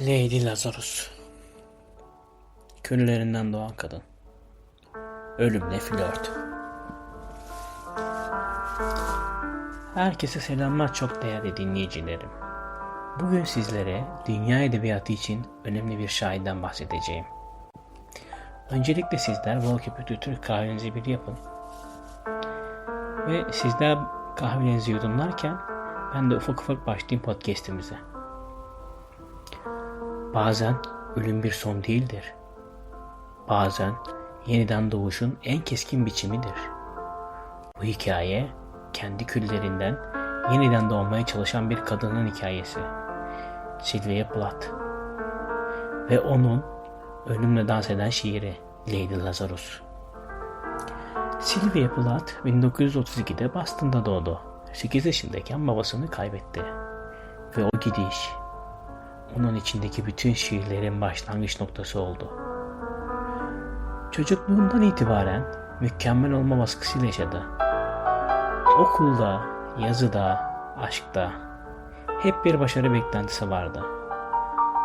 Lady Lazarus Küllerinden doğan kadın Ölümle flört Herkese selamlar çok değerli dinleyicilerim. Bugün sizlere dünya edebiyatı için önemli bir şairden bahsedeceğim. Öncelikle sizler Volker Türk kahvenizi bir yapın. Ve sizler kahvenizi yudumlarken ben de ufak ufak başlayayım podcastimize. Bazen ölüm bir son değildir. Bazen yeniden doğuşun en keskin biçimidir. Bu hikaye kendi küllerinden yeniden doğmaya çalışan bir kadının hikayesi. Sylvia Plath. Ve onun ölümle dans eden şiiri Lady Lazarus. Sylvia Plath 1932'de Boston'da doğdu. 8 yaşındayken babasını kaybetti. Ve o gidiş onun içindeki bütün şiirlerin başlangıç noktası oldu. Çocukluğundan itibaren mükemmel olma baskısıyla yaşadı. Okulda, yazıda, aşkta hep bir başarı beklentisi vardı.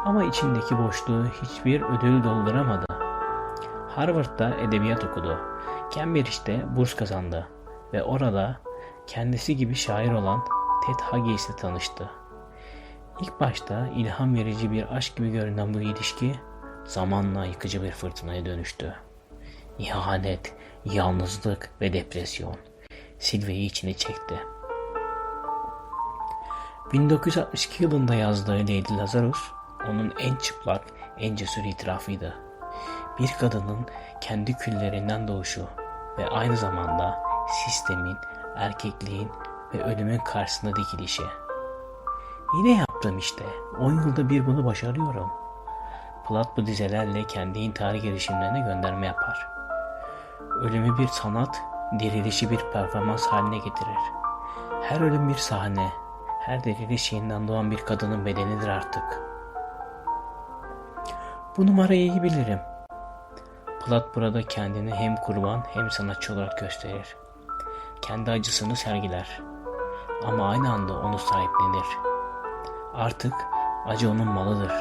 Ama içindeki boşluğu hiçbir ödül dolduramadı. Harvard'da edebiyat okudu. Cambridge'de burs kazandı ve orada kendisi gibi şair olan Ted Huggies ile tanıştı. İlk başta ilham verici bir aşk gibi görünen bu ilişki zamanla yıkıcı bir fırtınaya dönüştü. İhanet, yalnızlık ve depresyon Silvia'yı içine çekti. 1962 yılında yazdığı Lady Lazarus onun en çıplak, en cesur itirafıydı. Bir kadının kendi küllerinden doğuşu ve aynı zamanda sistemin, erkekliğin ve ölümün karşısında dikilişi. Yine yaptım işte. 10 yılda bir bunu başarıyorum. Plat bu dizelerle kendi intihar girişimlerine gönderme yapar. Ölümü bir sanat, dirilişi bir performans haline getirir. Her ölüm bir sahne, her diriliş yeniden doğan bir kadının bedenidir artık. Bu numarayı iyi bilirim. Plat burada kendini hem kurban hem sanatçı olarak gösterir. Kendi acısını sergiler. Ama aynı anda onu sahiplenir. Artık acı onun malıdır.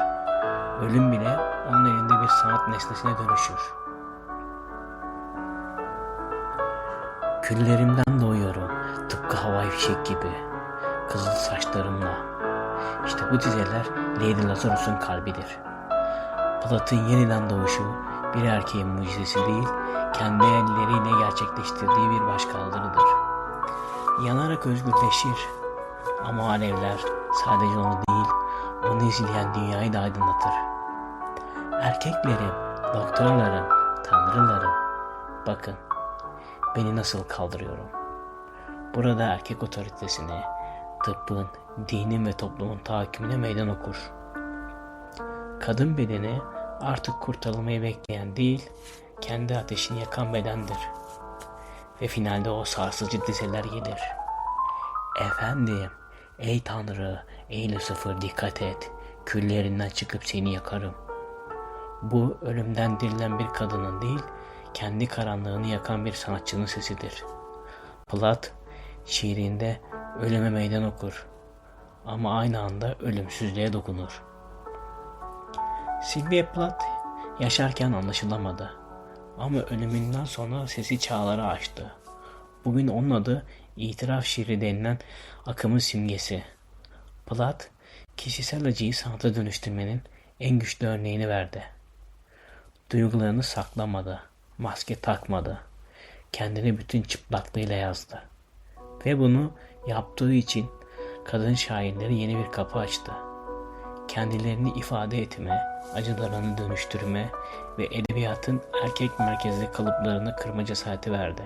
Ölüm bile onun elinde bir sanat nesnesine dönüşür. Küllerimden doğuyorum tıpkı havai fişek gibi. Kızıl saçlarımla. İşte bu dizeler Lady Lazarus'un kalbidir. Platt'ın yeniden doğuşu bir erkeğin mucizesi değil, kendi elleriyle gerçekleştirdiği bir başkaldırıdır. Yanarak özgürleşir ama alevler sadece onu değil, onu izleyen dünyayı da aydınlatır. Erkeklerim, doktorlarım, tanrılarım, bakın beni nasıl kaldırıyorum. Burada erkek otoritesine, tıbbın, dinin ve toplumun tahakkümüne meydan okur. Kadın bedeni artık kurtarılmayı bekleyen değil, kendi ateşini yakan bedendir. Ve finalde o sarsıcı dizeler gelir. Efendim, ey Tanrı, ey Lucifer dikkat et, küllerinden çıkıp seni yakarım. Bu ölümden dirilen bir kadının değil, kendi karanlığını yakan bir sanatçının sesidir. Plat, şiirinde ölüme meydan okur ama aynı anda ölümsüzlüğe dokunur. Sylvia Plath yaşarken anlaşılamadı ama ölümünden sonra sesi çağları açtı. Bugün onun adı itiraf şiiri denilen akımın simgesi. Plath, kişisel acıyı sanata dönüştürmenin en güçlü örneğini verdi. Duygularını saklamadı, maske takmadı. Kendini bütün çıplaklığıyla yazdı. Ve bunu yaptığı için kadın şairleri yeni bir kapı açtı. Kendilerini ifade etme, acılarını dönüştürme ve edebiyatın erkek merkezli kalıplarını kırma cesareti verdi.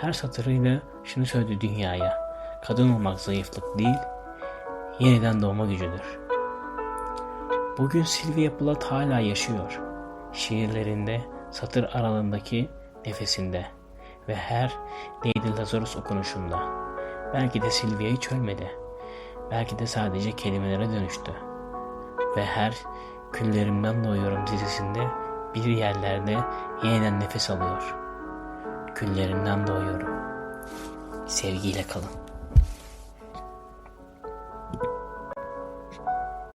Her satırıyla şunu söyledi dünyaya, kadın olmak zayıflık değil, yeniden doğma gücüdür. Bugün Sylvia Plath hala yaşıyor. Şiirlerinde, satır aralığındaki nefesinde ve her Lady Lazarus okunuşunda. Belki de Sylvia hiç ölmedi. Belki de sadece kelimelere dönüştü. Ve her küllerimden doğuyorum dizisinde bir yerlerde yeniden nefes alıyor. Küllerimden doğuyorum. Sevgiyle kalın.